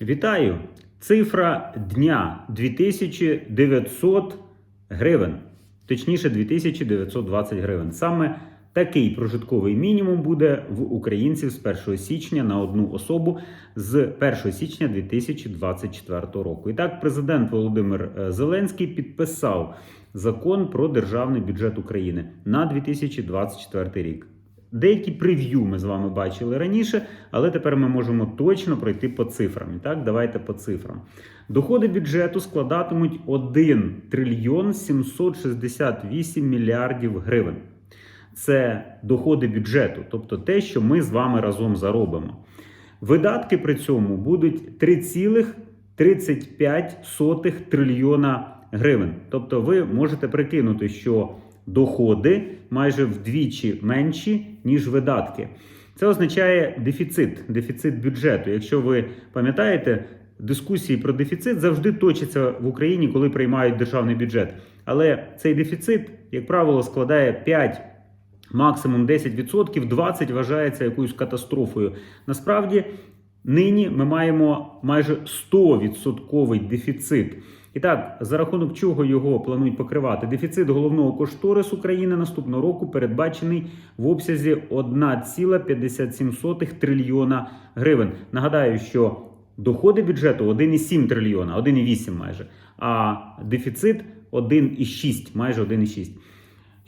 Вітаю! Цифра дня 2900 гривень, точніше 2920 гривень. Саме такий прожитковий мінімум буде в українців з 1 січня на одну особу з 1 січня 2024 року. І так, президент Володимир е, Зеленський підписав закон про державний бюджет України на 2024 рік. Деякі прев'ю ми з вами бачили раніше, але тепер ми можемо точно пройти по цифрам. Так, давайте по цифрам. Доходи бюджету складатимуть 1 трильйон 768 мільярдів гривень. Це доходи бюджету, тобто те, що ми з вами разом заробимо. Видатки при цьому будуть 3,35 трильйона гривень. Тобто ви можете прикинути, що доходи майже вдвічі менші, ніж видатки. Це означає дефіцит, дефіцит бюджету. Якщо ви пам'ятаєте, дискусії про дефіцит завжди точаться в Україні, коли приймають державний бюджет. Але цей дефіцит, як правило, складає 5, максимум 10%, 20% вважається якоюсь катастрофою. Насправді, нині ми маємо майже 100% дефіцит. І так, за рахунок чого його планують покривати? Дефіцит головного кошторису України наступного року передбачений в обсязі 1,57 трильйона гривень. Нагадаю, що доходи бюджету 1,7 трильйона, 1,8 майже, а дефіцит 1,6, майже 1,6.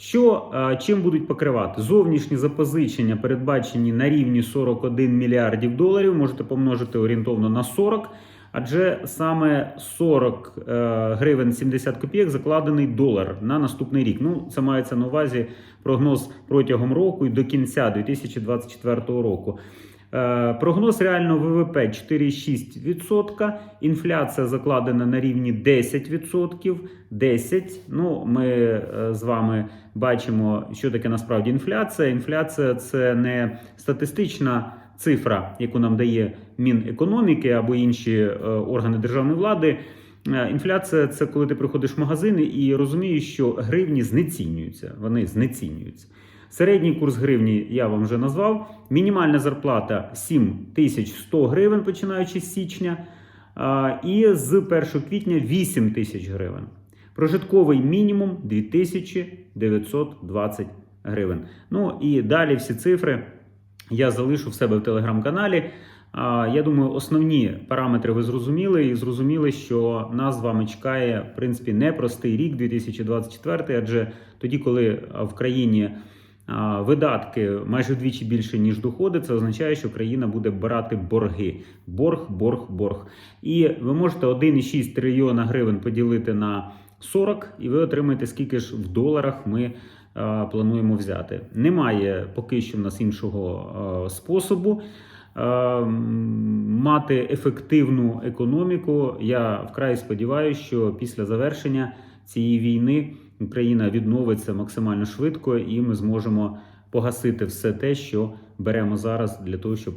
Що е, чим будуть покривати? Зовнішні запозичення передбачені на рівні 41 мільярдів доларів. Можете помножити орієнтовно на 40, адже саме 40 е, гривень 70 копійок закладений долар на наступний рік. Ну, це мається на увазі прогноз протягом року і до кінця 2024 року. Е, Прогноз реального ВВП 4,6%. Інфляція закладена на рівні 10%. 10. Ну, ми е, з вами бачимо, що таке насправді інфляція. Інфляція це не статистична цифра, яку нам дає Мінекономіки або інші е, органи державної влади. Інфляція це коли ти приходиш в магазини і розумієш, що гривні знецінюються. Вони знецінюються. Середній курс гривні я вам вже назвав. Мінімальна зарплата 7100 гривень, починаючи з січня. І з 1 квітня 8 тисяч гривень. Прожитковий мінімум 2920 гривень. Ну і далі всі цифри я залишу в себе в телеграм-каналі. Я думаю, основні параметри ви зрозуміли і зрозуміли, що нас з вами чекає в принципі непростий рік 2024, адже тоді, коли в країні видатки майже вдвічі більше ніж доходи, це означає, що країна буде брати борги. Борг, борг, борг. І ви можете 1,6 трильйона гривень поділити на 40, і ви отримаєте скільки ж в доларах ми а, плануємо взяти. Немає поки що в нас іншого а, способу. Е, Мати ефективну економіку. Я вкрай сподіваюся, що після завершення цієї війни Україна відновиться максимально швидко, і ми зможемо погасити все те, що беремо зараз для того, щоб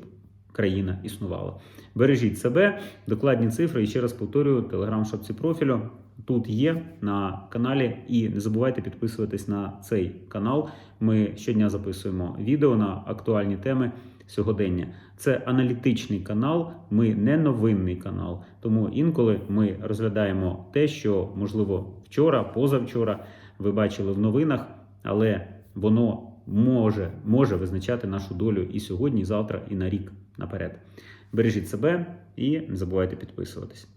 країна існувала. Бережіть себе, докладні цифри. І ще раз повторюю, телеграм шапці профілю тут є на каналі. І не забувайте підписуватись на цей канал. Ми щодня записуємо відео на актуальні теми сьогодення. Це аналітичний канал, ми не новинний канал. Тому інколи ми розглядаємо те, що можливо вчора, позавчора ви бачили в новинах, але воно може, може визначати нашу долю і сьогодні, і завтра, і на рік наперед. Бережіть себе і не забувайте підписуватись.